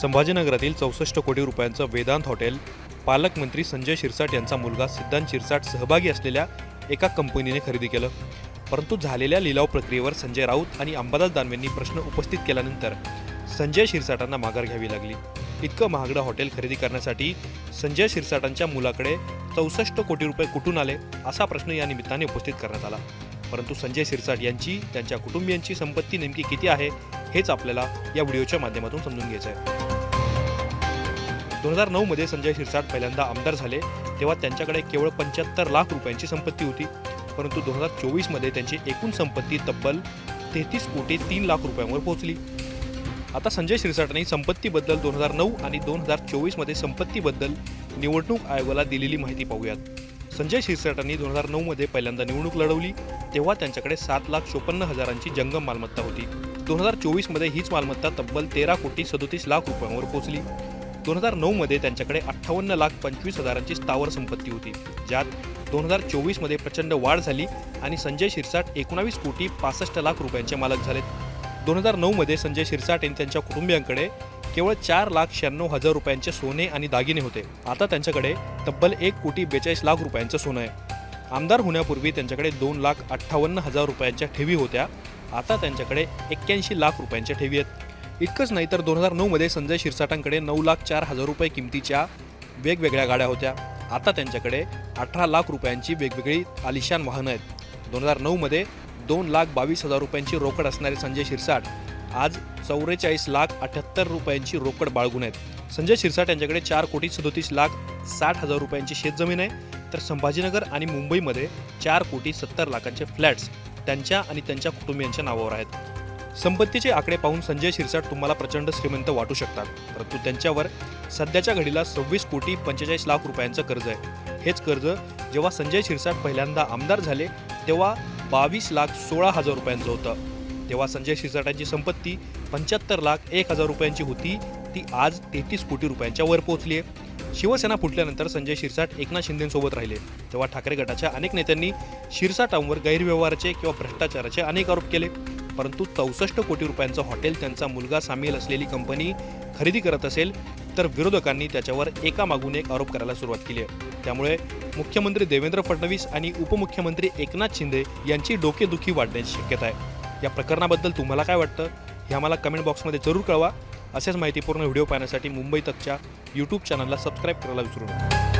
संभाजीनगरातील चौसष्ट कोटी रुपयांचं वेदांत हॉटेल पालकमंत्री संजय शिरसाट यांचा मुलगा सिद्धांत शिरसाट सहभागी असलेल्या एका कंपनीने खरेदी केलं. परंतु झालेल्या लिलाव प्रक्रियेवर संजय राऊत आणि अंबादास दानवेंनी प्रश्न उपस्थित केल्यानंतर संजय शिरसाटांना माघार घ्यावी लागली. इतकं महागडं हॉटेल खरेदी करण्यासाठी संजय शिरसाटांच्या मुलाकडे चौसष्ट कोटी रुपये कुठून आले असा प्रश्न या निमित्ताने उपस्थित करण्यात आला. परंतु संजय शिरसाट यांची त्यांच्या कुटुंबियांची संपत्ती नेमकी किती आहे हेच आपल्याला या व्हिडिओच्या माध्यमातून समजून घ्यायचं आहे दोन हजार नऊमध्ये संजय शिरसाट पहिल्यांदा आमदार झाले तेव्हा त्यांच्याकडे केवळ पंच्याहत्तर लाख रुपयांची संपत्ती होती. परंतु दोन हजार चोवीसमध्ये त्यांची एकूण संपत्ती तब्बल तेहतीस कोटी तीन लाख रुपयांवर पोहोचली. आता संजय शिरसाटांनी संपत्तीबद्दल दोन हजार नऊ आणि दोन हजार चोवीसमध्ये संपत्तीबद्दल निवडणूक आयोगाला दिलेली माहिती पाहूयात. संजय शिरसाटांनी दोन हजार नऊमध्ये पहिल्यांदा निवडणूक लढवली तेव्हा त्यांच्याकडे सात लाख चोपन्न हजारांची जंगम मालमत्ता होती. दोन हजार चोवीसमध्ये हीच मालमत्ता तब्बल तेरा कोटी सदोतीस लाख रुपयांवर पोहोचली. दोन हजार नऊमध्ये त्यांच्याकडे अठ्ठावन्न लाख पंचवीस हजारांची स्थावर संपत्ती होती ज्यात दोन हजार चोवीसमध्ये प्रचंड वाढ झाली आणि संजय शिरसाट एकोणावीस कोटी पासष्ट लाख रुपयांचे मालक झालेत. दोन हजार नऊमध्ये संजय शिरसाट यांनी त्यांच्या कुटुंबियांकडे केवळ चार लाख शहाण्णव हजार रुपयांचे सोने आणि दागिने होते. आता त्यांच्याकडे तब्बल एक कोटी बेचाळीस लाख रुपयांचं सोनं आहे. आमदार होण्यापूर्वी त्यांच्याकडे दोन लाख अठ्ठावन्न हजार रुपयांच्या ठेवी होत्या. आता त्यांच्याकडे एक्क्याऐंशी लाख रुपयांच्या ठेवी आहेत. इतकंच नाही तर दोन हजार नऊमध्ये संजय शिरसाटांकडे नऊ लाख चार हजार रुपये किमतीच्या वेगवेगळ्या गाड्या होत्या. आता त्यांच्याकडे अठरा लाख रुपयांची वेगवेगळी आलिशान वाहनं आहेत. दोन हजार नऊमध्ये दोन लाख बावीस हजार रुपयांची रोकड असणारे संजय शिरसाट आज चौवेचाळीस लाख अठ्याहत्तर रुपयांची रोकड बाळगून आहेत. संजय शिरसाट यांच्याकडे चार कोटी सदोतीस लाख साठ हजार रुपयांची शेतजमीन आहे. तर संभाजीनगर आणि मुंबईमध्ये चार कोटी सत्तर लाखांचे फ्लॅट्स त्यांच्या आणि त्यांच्या कुटुंबियांच्या नावावर आहेत. संपत्तीचे आकडे पाहून संजय शिरसाट तुम्हाला प्रचंड श्रीमंत वाटू शकतात. परंतु त्यांच्यावर सध्याच्या घडीला सव्वीस कोटी पंचेचाळीस लाख रुपयांचं कर्ज आहे. हेच कर्ज जेव्हा संजय शिरसाट पहिल्यांदा आमदार झाले तेव्हा बावीस लाख सोळा हजार रुपयांचं होतं. तेव्हा संजय शिरसाटांची संपत्ती पंच्याहत्तर लाख एक हजार रुपयांची होती. ती आज तेहतीस कोटी रुपयांच्या वर पोहोचली आहे. शिवसेना फुटल्यानंतर संजय शिरसाट एकनाथ शिंदेसोबत राहिले. तेव्हा ठाकरे गटाच्या अनेक नेत्यांनी शिरसाटांवर गैरव्यवहाराचे किंवा भ्रष्टाचाराचे अनेक आरोप केले. परंतु चौसष्ट कोटी रुपयांचं हॉटेल त्यांचा मुलगा सामील असलेली कंपनी खरेदी करत असेल तर विरोधकांनी त्याच्यावर एकामागून एक आरोप करायला सुरुवात केली आहे. त्यामुळे मुख्यमंत्री देवेंद्र फडणवीस आणि उपमुख्यमंत्री एकनाथ शिंदे यांची डोकेदुखी वाढण्याची शक्यता आहे. या प्रकरणाबद्दल तुम्हाला काय वाटतं? हे आम्हाला कमेंट बॉक्समध्ये जरूर कळवा. असेच माहितीपूर्ण व्हिडिओ पाहण्यासाठी मुंबई तकच्या यूट्यूब चॅनलला सबस्क्राईब करायला विसरू नका.